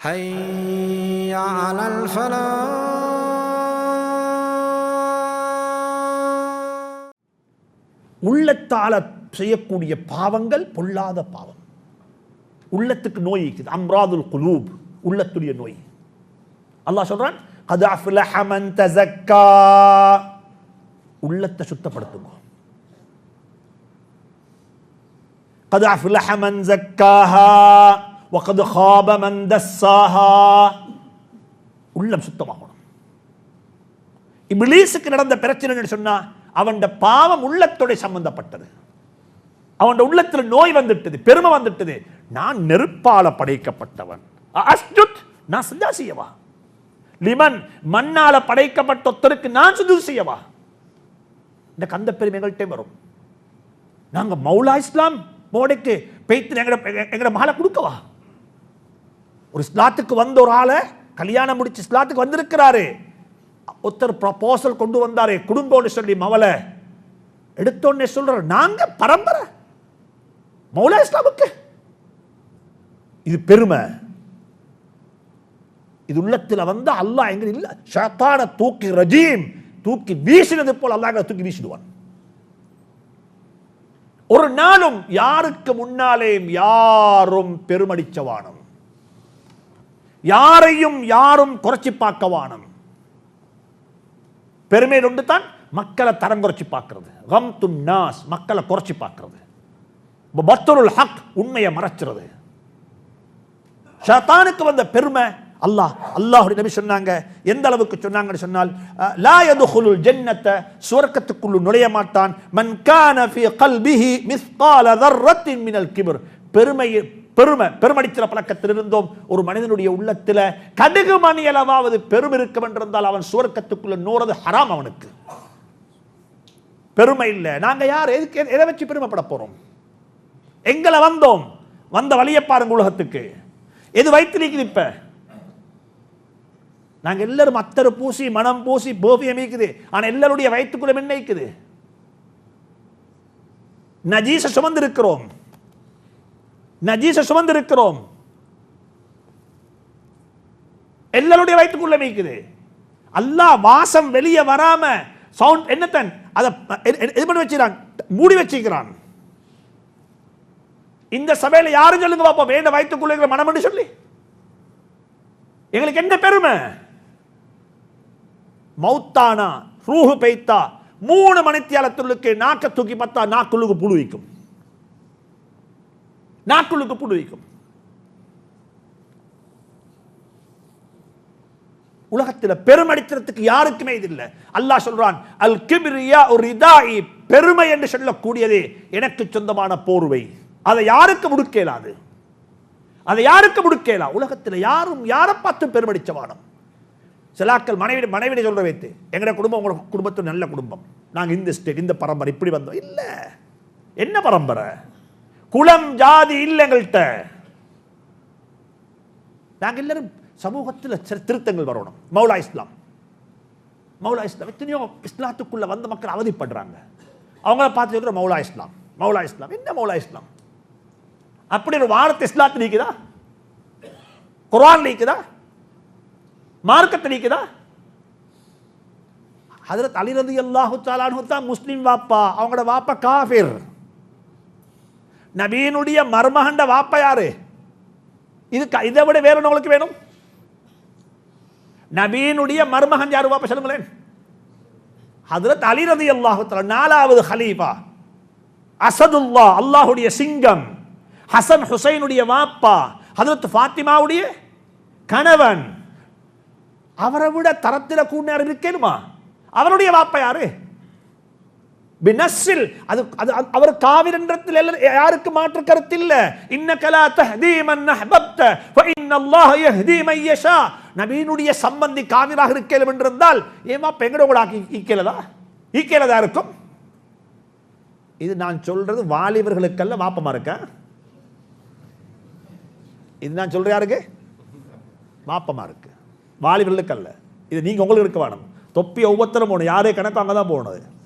حي على الفلاح உள்ளத்தால செய்யக்கூடிய பாவங்கள் பொல்லாத பாவம் உள்ளத்துக்கு நோய் இருக்குது அம்ராதுல் குலூப் உள்ளத்துடைய நோய் அல்லாஹ் சொல்றான் கது அஃப்லஹ மன் தஸக்கா உள்ளத்தை சுத்தப்படுத்துங்க قد أفلح من زكاها வகது ஹாபமந்த சாஹா உள்ளம் சுத்தமாகணும். இபிலீஸுக்கு நடந்த பிரச்சனைன்னு சொன்னால் அவன் பாவம் உள்ளத்தோட சம்பந்தப்பட்டது. அவன் உள்ளத்தில் நோய் வந்துட்டது பெருமை வந்துட்டது. நான் நெருப்பால படைக்கப்பட்டவன். அஸ்ஜுத் நான் சிந்தா செய்யவா லிமன் மண்ணால படைக்கப்பட்ட ஒத்தருக்கு நான் சுஜு செய்யவா இந்த கந்த பெருமைகள்கிட்டே வரும். நாங்கள் மௌலா இஸ்லாம் மோடைக்கு பெய்த்து எங்களை எங்களை மாலை கொடுக்கவா? ஒரு இஸ்லாத்துக்கு வந்த ஒரு ஆளை கல்யாணம் முடிச்சு இஸ்லாத்துக்கு வந்திருக்கிறாரு. ஒருத்தர் ப்ரப்போசல் கொண்டு வந்தாரு. குடும்பம்னு சொல்லி மவளை. எடுத்தோடனே சொல்ற நாங்க பரம்பரை. மௌலா இஸ்லாமுக்கு. இது பெருமை. இது உள்ளத்துல வந்து அல்லாஹ் எங்க இல்ல சத்தான தூக்கி ரஜீம் தூக்கி வீசினது போல் அல்லாஹ் தூக்கி வீசிடுவான். ஒரு நாளும் யாருக்கு முன்னாலேயும் யாரும் பெருமடிச்சவானம் யாரையும் யாரும் குறைச்சி பார்க்க வானம். பெருமை உண்டு தான் மக்களை தரம் குறைச்சி பார்க்கறது. கம் தும் நாஸ் மக்களை குறைச்சி பார்க்கறது. பத்தருள் ஹக் உண்மையை மறைச்சிறது ஷத்தானுக்கு வந்த பெருமை அல்லாஹ் அல்லாஹுடைய நபி சொன்னாங்க. எந்த அளவுக்கு சொன்னாங்கன்னு சொன்னால் லா யதுஹுலுல் ஜன்னத்தை சுவர்க்கத்துக்குள்ள நுழைய மாட்டான். மன் கான ஃபீ கல்பிஹி மிஸ்கால தர்ரத்தின் மினல் கிபர். பெருமை பெருமை பெருமடிக்கிற பழக்கத்தில் இருந்தோம். ஒரு மனிதனுடைய உள்ளத்துல கடுகு மணி அளவாவது பெருமை இருக்கும் என்றிருந்தால் அவன் சுவர்க்கத்துக்குள்ள நூறது ஹராம் அவனுக்கு. பெருமை இல்லை. நாங்க யார்? எதுக்கு? எதை வச்சு பெருமைப்பட போறோம்? எங்களை வந்தோம். வந்த வழியை பாருங்க உலகத்துக்கு. எது வயிற்று இப்ப? நாங்க எல்லாரும் அத்தர் பூசி மனம் பூசி போபியம் இருக்குது ஆனா எல்லாருடைய வயிற்றுக்குள்ள என்ன இருக்குது நஜீச சுமந்து இருக்கிறோம் நஜீச சுமந்து இருக்கிறோம் எல்லாருடைய வயிற்றுக்குள்ள மீக்குது அல்லாஹ் வாசம் வெளியே வராம சவுண்ட் என்னத்தன்? அதை இது பண்ணி வச்சுக்கிறான். மூடி வச்சுக்கிறான். இந்த சபையில யாரும் சொல்லுங்க பாப்போம். வேண்ட வயிற்றுக்குள்ள இருக்கிற மனம்னு சொல்லி. எங்களுக்கு என்ன பெருமை? மௌத்தானா ரூஹு பெய்த்தா மூணு மணித்தியாலத்துள்ளுக்கு நாக்க தூக்கி பார்த்தா நாக்குள்ளுக்கு புழு வைக்கும். நாக்குளுக்கு புழு வைக்கும். உலகத்தில் பெருமடித்தனத்துக்கு யாருக்குமே இது இல்லை. அல்லாஹ் சொல்றான் அல் கிபிரியா ஒரு இதாயி பெருமை என்று சொல்லக்கூடியதே எனக்கு சொந்தமான போர்வை. அதை யாருக்கு முடுக்கேலாது? அதை யாருக்கு முடுக்கேலா? உலகத்தில் யாரும் யாரை பார்த்து பெருமடிச்ச வானம் சிலாக்கள் மனைவி மனைவியை சொல்ற வைத்து எங்கட குடும்பம் உங்களுக்கு குடும்பத்து நல்ல குடும்பம். நாங்கள் இந்த ஸ்டேட் இந்த பரம்பரை இப்படி வந்தோம். இல்ல. என்ன பரம்பரை? குலம் ஜாதி இல்லை எங்கள்கிட்ட. நாங்கள் எல்லாரும் சமூகத்தில் சில திருத்தங்கள் வரணும். மௌலா இஸ்லாம். மௌலா இஸ்லாம் எத்தனையோ இஸ்லாத்துக்குள்ள வந்த மக்கள் அவதிப்படுறாங்க. அவங்கள பார்த்து சொல்கிற மௌலா இஸ்லாம் மௌலா இஸ்லாம் என்ன மௌலா இஸ்லாம்? அப்படி ஒரு வாரத்தை இஸ்லாத்தில் நீக்குதா? குரான் நீக்குதா? மார்க்கத்தை நீக்குதா? ஹதரத் அலி ரதி அல்லாஹு தாலானு தான் வாப்பா. அவங்களோட வாப்பா காஃபிர். நபீனுடைய மர்மகண்ட வாப்பா யாரு இது இதை விட வேற உங்களுக்கு வேணும்? நபீனுடைய மர்மகன் யாரு வாப்பா சொல்லுங்களேன். ஹதரத் அலி ரதி அல்லாஹு நாலாவது ஹலீஃபா. அசதுல்லா அல்லாஹுடைய சிங்கம். ஹசன் ஹுசைனுடைய வாப்பா. ஹதரத் ஃபாத்திமாவுடைய கணவன். அவரை விட தரத்தில் கூடினார் இருக்கணுமா அவருடைய வாப்பா யாரு? பினஸ்ஸில் அது அது அவர் காவிரன்றத்தில் யாருக்கு மாற்று கருத்து இல்ல இன்னகலா தஹ்தி மன் அஹ்பப்த ஃப இன்னல்லாஹ யஹ்தி மன் யஷா. நபியினுடைய சம்பந்தி காவிராக இருக்கலும் என்றிருந்தால் ஏமா பெங்கட கூட ஆக்கி ஈக்கலதா? ஈக்கலதா இருக்கும்? இது நான் சொல்றது வாலிபர்களுக்கல்ல வாப்பமா இருக்க? இது நான் சொல்ற யாருக்கு? வாப்பமா இருக்கு. வாலிபர்களுக்கல்ல. இது நீங்க உங்களுக்கு இருக்க வேணும். தொப்பி ஒவ்வொருத்தரும் போகணும். யாரே கணக்கு அங்கே தான் போகணும்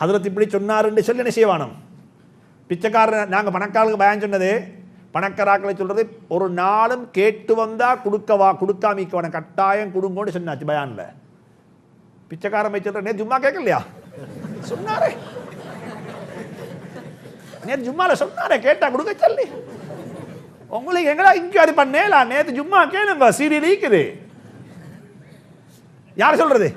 ஹதரத் இப்படி சொன்னாருன்னு சொல்லி என்ன செய்வானம்? பிச்சைக்காரன் பிச்சைக்காரர் நாங்கள் பணக்காரருக்கு பயம் சொன்னது பணக்காராக்களை சொல்றது ஒரு நாளும் கேட்டு வந்தா கொடுக்கவா கொடுக்காமிக்கவன கட்டாயம் கொடுங்கன்னு சொன்னாச்சு பயானில். பிச்சைக்காரன் போய் சொல்கிற நேற்று சும்மா கேட்கலையா? சொன்னாரே. நேற்று ஜும்மாவில் சொன்னாரே கேட்டா கொடுக்க சொல்லி. உங்களுக்கு எங்கடா இன்கொயரி பண்ணேலா? நேற்று ஜும்மா கேளுங்க சீடி லீக்குது. யார் சொல்றது?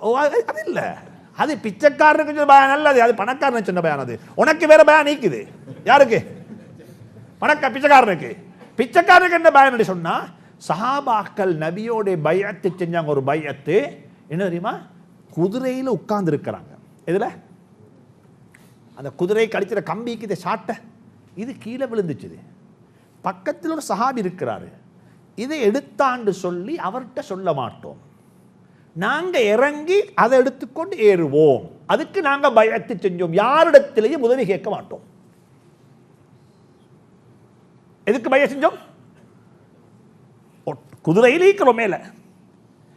ஓ அது இல்லை. அது பிச்சைக்காரனுக்கு சொன்ன பயான் நல்லது அது பணக்காரனுக்கு சொன்ன பயான் அது. உனக்கு வேற பயான் நீக்குது. யாருக்கு? பணக்க பிச்சைக்காரனுக்கு. பிச்சைக்காரனுக்கு என்ன பயான் சொன்னா சஹாபாக்கள் நபியோட பயத்து செஞ்சாங்க ஒரு பயத்து. என்ன தெரியுமா? குதிரையில உட்கார்ந்து இருக்கிறாங்க எதுல? அந்த குதிரை கடிச்சிற கம்பிக்கு இதை சாட்ட. இது கீழே விழுந்துச்சுது. பக்கத்தில் ஒரு சஹாபி இருக்கிறாரு. இதை எடுத்தாண்டு சொல்லி அவர்கிட்ட சொல்ல மாட்டோம். நாங்க இறங்கி அதை எடுத்துக்கொண்டு ஏறுவோம். அதுக்கு நாங்க பயத்து செஞ்சோம். யாரிடத்திலேயும் உதவி கேட்க மாட்டோம். எதுக்கு பய செஞ்சோம்? குதிரையில் இருக்கிறோம் மேல.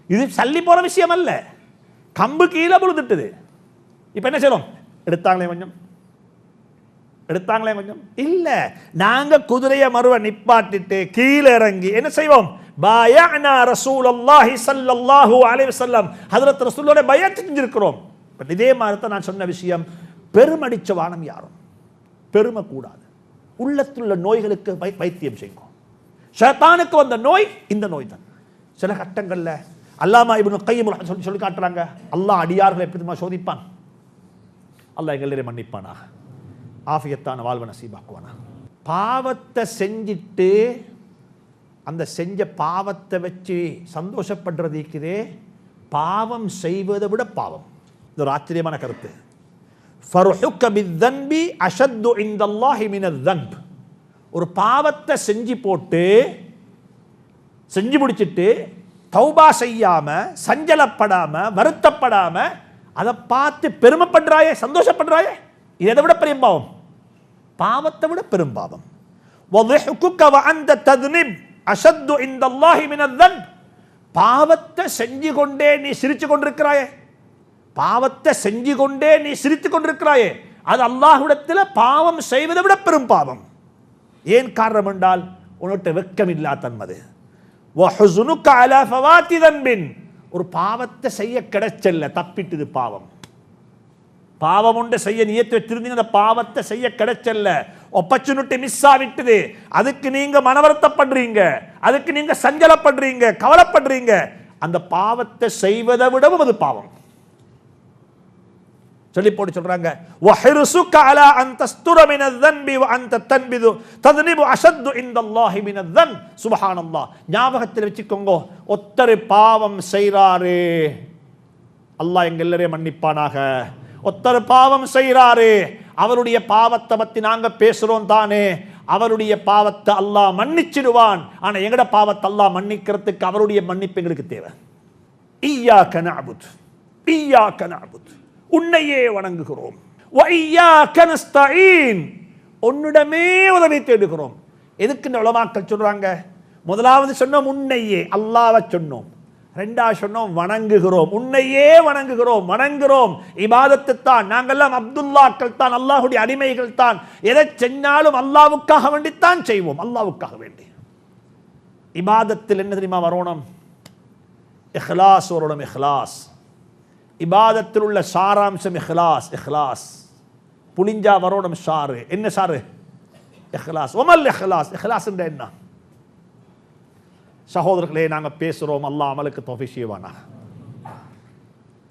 இது சல்லி போற விஷயம் அல்ல. கம்பு கீழே விழுந்துட்டுது. இப்ப என்ன செய்யறோம்? எடுத்தாங்களே கொஞ்சம் எடுத்தாங்களே கொஞ்சம்? இல்ல. நாங்க குதிரையை மறுவ நிப்பாட்டிட்டு கீழே இறங்கி என்ன செய்வோம்? பாயா அண்ணா ரசூல் அல்லாஹி சல்லல்லாஹு அலைஹி வஸல்லம். ஹஜ்ரத் ரசூலோட பயத்து செஞ்சிருக்கிறோம் பட் இதே மாதிரி தான் நான் சொன்ன விஷயம். பெருமடிச்ச வானம் யாரும்? பெருமை கூடாது. உள்ளத்துள்ள நோய்களுக்கு வை- வைத்தியம் செய்யும் ஷைத்தானுக்கு வந்த நோய் இந்த நோய் தான் சில கட்டங்களில் அல்லாமா இவனு கையம் சொல்லி சொல்லி காட்டுறாங்க. அல்லாஹ் அடியார்களை எப்படி சோதிப்பான்? அல்லாஹ் எங்களே மன்னிப்பானா ஆஃபியத்தான வாழ்வை நசீபாக்குவானா? பாவத்தை செஞ்சிட்டு அந்த செஞ்ச பாவத்தை வச்சு சந்தோஷப்படுறதுக்குதே பாவம் செய்வதை விட பாவம். இது ஒரு ஆச்சரியமான கருத்து. ஒரு பாவத்தை செஞ்சு போட்டு செஞ்சு முடிச்சிட்டு தௌபா செய்யாம சஞ்சலப்படாம வருத்தப்படாம அதை பார்த்து பெருமைப்படுறாயே சந்தோஷப்படுறாயே இதை விட பெரிய பாவம். பாவத்தை விட பெரும் பாவம். பாவத்தை செஞ்சு கொண்டே நீ சிரிச்சு கொண்டிருக்கிறாயே பாவத்தை செஞ்சு கொண்டே நீ சிரித்து கொண்டிருக்கிறாயே அது அல்லாஹ்விடத்தில் பாவம் செய்வதை விட பெரும் பாவம். ஏன் காரணம் என்றால் உன்னுடைய வெக்கம் இல்லா தன்மது ஒரு பாவத்தை செய்ய கிடைச்சல்ல தப்பிட்டது பாவம். பாவம் உண்டு செய்ய நியத்து வச்சிருந்தீங்க அந்த பாவத்தை செய்ய கிடைச்சல்ல. ஒப்பர்ச்சுனிட்டி மிஸ் ஆகிட்டுது அதுக்கு நீங்கள் மனவருத்தப்படுறீங்க. அதுக்கு நீங்கள் சஞ்சலப்படுறீங்க. கவலைப்படுறீங்க. அந்த பாவத்தை செய்வதை விடவும் அது பாவம். சொல்லி போட்டு சொல்றாங்க. வஹிருசு கால அந்த ஸ்துரமின தன்பி அந்த தன்பிது ததுனிபு அசத்து இந்த அல்லாஹிமின தன் சுபஹானல்லா. ஞாபகத்தில் வச்சுக்கோங்க. ஒத்தரு பாவம் செய்கிறாரு அல்லாஹ் எங்க எல்லாரையும் மன்னிப்பானாக. ஒத்தர் பாவம் செய்கிறாரு. அவருடைய பாவத்தை பற்றி நாங்க பேசுறோம் தானே. அவருடைய பாவத்தை அல்லாஹ் மன்னிச்சிடுவான். ஆனா எங்கட பாவத்தை அல்லாஹ் மன்னிக்கிறதுக்கு அவருடைய மன்னிப்பு எங்களுக்கு தேவை. ஈயாக்க கனாபுத் ஈயாக்க கனாபுத் உன்னையே வணங்குகிறோம். ஒய்யா கனஸ்தீன் உன்னிடமே உதவி தேடுகிறோம். எதுக்கு இந்த உலமாக்கள் சொல்றாங்க? முதலாவது சொன்னோம் உன்னையே. அல்லாவை சொன்னோம். ரெண்டா சொன்னோம் வணங்குகிறோம். உன்னையே வணங்குகிறோம் வணங்குகிறோம். இபாதத்து தான் நாங்கள்லாம் அப்துல்லாக்கள் தான் அல்லாஹுடைய அடிமைகள் தான் எதை செஞ்சாலும் அல்லாவுக்காக வேண்டித்தான் செய்வோம். அல்லாவுக்காக வேண்டி. இபாதத்தில் என்ன தெரியுமா வரணும்? இஹ்லாஸ் வரணும் இஹ்லாஸ். இபாதத்தில் உள்ள சாராம்சம் இஹ்லாஸ் இஹ்லாஸ். புளிஞ்சா வரணும் சாரு என்ன சாரு இஹ்லாஸ். ஒமல் இஹ்லாஸ். இஹ்லாஸ் என்ன சகோதரர்களே நாங்கள் பேசுகிறோம் அல்லாஹ் அமலுக்கு தொகை செய்வானா?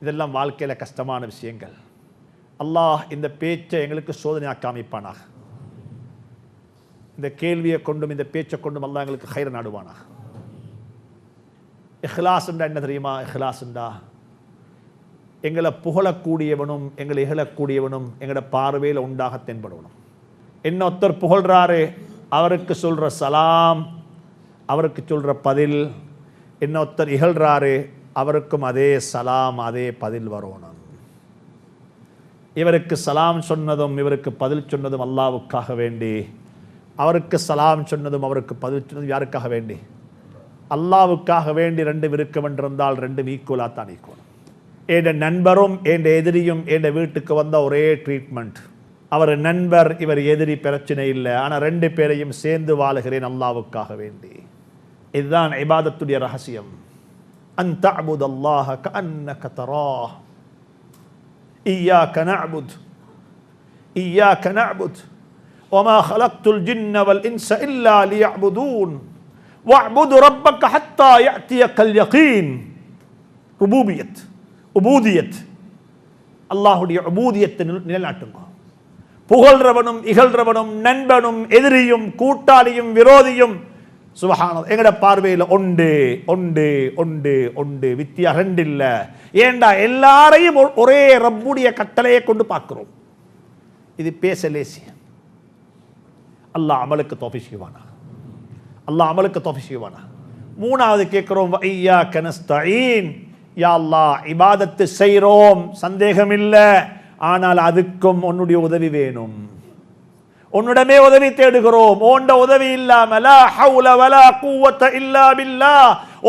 இதெல்லாம் வாழ்க்கையில் கஷ்டமான விஷயங்கள். அல்லாஹ் இந்த பேச்சை எங்களுக்கு சோதனையாக காமிப்பானா? இந்த கேள்வியை கொண்டும் இந்த பேச்சை கொண்டும் அல்லாஹ் எங்களுக்கு ஹைர நாடுவானா? இஹ்லாஸ்ண்டா என்ன தெரியுமா? இஹ்லாஸ்ண்டா எங்களை புகழக்கூடியவனும் எங்களை இகழக்கூடியவனும் எங்களோட பார்வையில் உண்டாக தென்படுவனும் என்ன ஒருத்தர் புகழ்றாரு அவருக்கு சொல்ற சலாம் அவருக்கு சொல்ற பதில் என்ன ஒருத்தர் இகழ்றாரு அவருக்கும் அதே சலாம் அதே பதில் வரணும் இவருக்கு சலாம் சொன்னதும் இவருக்கு பதில் சொன்னதும் அல்லாவுக்காக வேண்டி அவருக்கு சலாம் சொன்னதும் அவருக்கு பதில் சொன்னதும் யாருக்காக வேண்டி? அல்லாவுக்காக வேண்டி ரெண்டு விருக்கம் என்றிருந்தால் ரெண்டும் ஈக்குவலாக தான் ஈக்குவல் என் நண்பரும் என் எதிரியும் என் வீட்டுக்கு வந்த ஒரே ட்ரீட்மெண்ட் அவர் நண்பர் இவர் எதிரி பிரச்சனை இல்லை. ஆனா ரெண்டு பேரையும் சேர்ந்து வாழுகிறேன் அல்லாவுக்காக வேண்டி. இதுதான் இபாதத்துடைய ரகசியம் அன் தஅபுத் அல்லாஹ கஅன்னக தராஹ் இய்யாக நஅபுத் இய்யாக நஅபுத் وما خلقت الجن والإنس إلا ليعبدون واعبد ربك حتى يأتيك اليقين ருபூபியத் உபூதியத் அல்லாஹுடைய உபூதியத்தை நில- நிலைநாட்டுங்க புகழ்றவனும் இகழ்றவனும் நண்பனும் எதிரியும் கூட்டாளியும் விரோதியும் சுபஹான எங்கட பார்வையில் உண்டு உண்டு உண்டு உண்டு வித்தியா ரெண்டு இல்லை ஏண்டா எல்லாரையும் ஒ- ஒரே ரப்புடைய கட்டளையை கொண்டு பார்க்கிறோம். இது பேச லேசி. அல்லாஹ் அமலுக்கு தோஃபி செய்வானா? அல்லாஹ் அமலுக்கு தோஃபி செய்வானா? மூணாவது கேட்குறோம் ஐயா கனஸ்தீன் யா அல்லாஹ் இபாதத்து செய்கிறோம் சந்தேகம் இல்லை ஆனால் அதுக்கும் உன்னுடைய உதவி வேணும். உன்னிடமே உதவி தேடுகிறோம். ஓண்ட உதவி இல்லாமல ஹவுல வலா இல்லா பில்லா.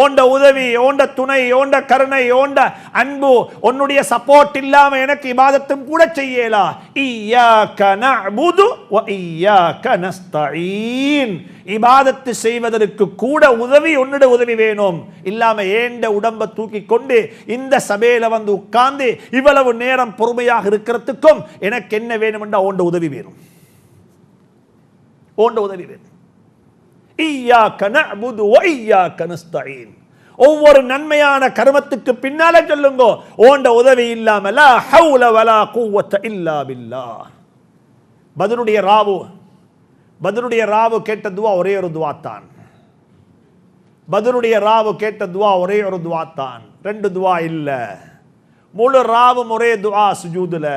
ஓண்ட உதவி ஓண்ட துணை ஓண்ட கருணை ஓண்ட அன்பு உன்னுடைய சப்போர்ட் இல்லாம எனக்கு இபாதத்தும் கூட செய்யலா. இய்யாக நஅபுது வ இய்யாக நஸ்தஈன். இபாதத்து செய்வதற்கு கூட உதவி உன்னிட உதவி வேணும். இல்லாம ஏண்ட உடம்ப தூக்கி கொண்டு இந்த சபையில வந்து உட்கார்ந்து இவ்வளவு நேரம் பொறுமையாக இருக்கிறதுக்கும் எனக்கு என்ன வேணும் ஓண்ட உதவி வேணும். ஓண்ட உதவி வேணும் ஈயாக்க கன வ ஈயாக்க நஸ்தஈன். ஒவ்வொரு நன்மையான கர்மத்துக்கு பின்னால சொல்லுங்க. ஓண்ட உதவி இல்லாம ஹவுல வலா குவத்த இல்லா பில்லாஹ். ராவு பதிலுடைய ராவு கேட்ட துவா ஒரே ஒரு துவா தான் பதிலுடைய ராவு கேட்ட துவா ஒரே ஒரு துவா தான் ரெண்டு துவா இல்ல. முழு ராவும் ஒரே துவா சுஜூதுல.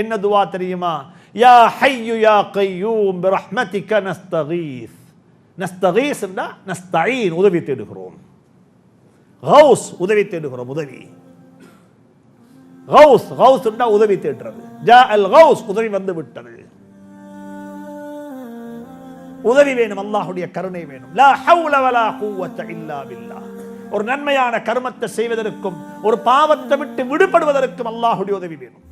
என்ன துவா தெரியுமா? يا حي يا قيوم برحمتك نستغيث நஸ்தகீஸ் நஸ்தஈன் உதவி தேடுகிறோம். கௌஸ் உதவி தேடுகிறோம் உதவி. கௌஸ் கௌஸ் உதவி தேடுறது. ஜா அல் கௌஸ் உதவி வந்து விட்டது. உதவி வேணும் அல்லாஹ்வுடைய கருணை வேணும். லா ஹவுல வலா குவத்த இல்லா பில்லாஹ் ஒரு நன்மையான கர்மத்தை செய்வதற்கும் ஒரு பாவத்தை விட்டு விடுபடுவதற்கும் அல்லாஹ்வுடைய உதவி வேணும்.